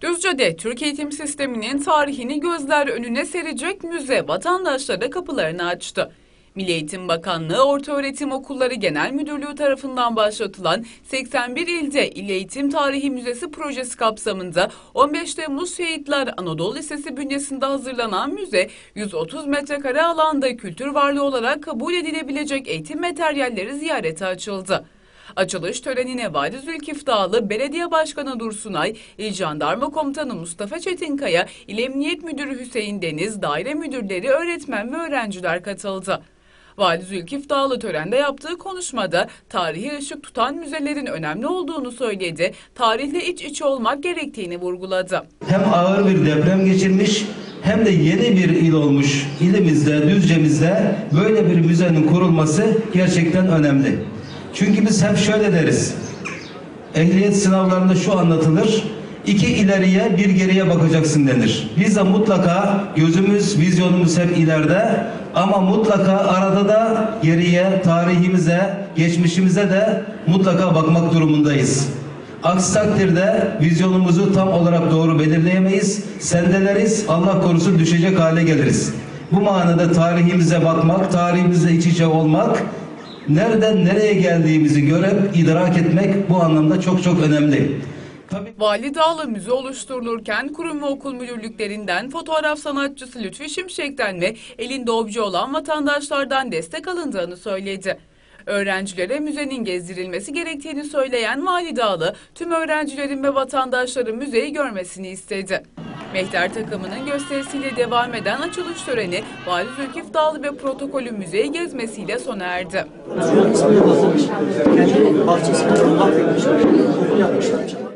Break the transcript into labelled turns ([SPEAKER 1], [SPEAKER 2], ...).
[SPEAKER 1] Düzce'de Türk eğitim sisteminin tarihini gözler önüne serecek müze vatandaşlara kapılarını açtı. Milli Eğitim Bakanlığı Ortaöğretim Okulları Genel Müdürlüğü tarafından başlatılan 81 ilde İl Eğitim Tarihi Müzesi projesi kapsamında 15 Temmuz Şehitler Anadolu Lisesi bünyesinde hazırlanan müze 130 metrekare alanda kültür varlığı olarak kabul edilebilecek eğitim materyalleri ziyarete açıldı. Açılış törenine Vali Zülkif Dağlı, Belediye Başkanı Dursunay, İl Jandarma Komutanı Mustafa Çetinkaya, İl Emniyet Müdürü Hüseyin Deniz, daire müdürleri, öğretmen ve öğrenciler katıldı. Vali Zülkif Dağlı törende yaptığı konuşmada tarihi ışık tutan müzelerin önemli olduğunu söyledi, tarihle iç içe olmak gerektiğini vurguladı.
[SPEAKER 2] hem ağır bir deprem geçirmiş hem de yeni bir il olmuş ilimizde, Düzce'mizde böyle bir müzenin kurulması gerçekten önemli. Çünkü biz hep şöyle deriz. Ehliyet sınavlarında şu anlatılır. iki ileriye bir geriye bakacaksın denir. Biz de mutlaka gözümüz, vizyonumuz hep ileride ama mutlaka arada da geriye, tarihimize, geçmişimize de mutlaka bakmak durumundayız. Aksi takdirde vizyonumuzu tam olarak doğru belirleyemeyiz. Sendeleriz, Allah korusun düşecek hale geliriz. Bu manada tarihimize bakmak, tarihimizle iç içe olmak, nereden nereye geldiğimizi görüp idrak etmek bu anlamda çok çok önemli. Tabii
[SPEAKER 1] Vali Dağlı müze oluşturulurken kurum ve okul müdürlüklerinden fotoğraf sanatçısı Lütfi Şimşek'ten ve elinde obje olan vatandaşlardan destek alındığını söyledi. Öğrencilere müzenin gezdirilmesi gerektiğini söyleyen Vali Dağlı, tüm öğrencilerin ve vatandaşların müzeyi görmesini istedi. Mehter takımının gösterisiyle devam eden açılış töreni Vali Zülkif Dağlı ve protokolü müzeyi gezmesiyle sona erdi.
[SPEAKER 3] Kendi. Okul yapmışlar.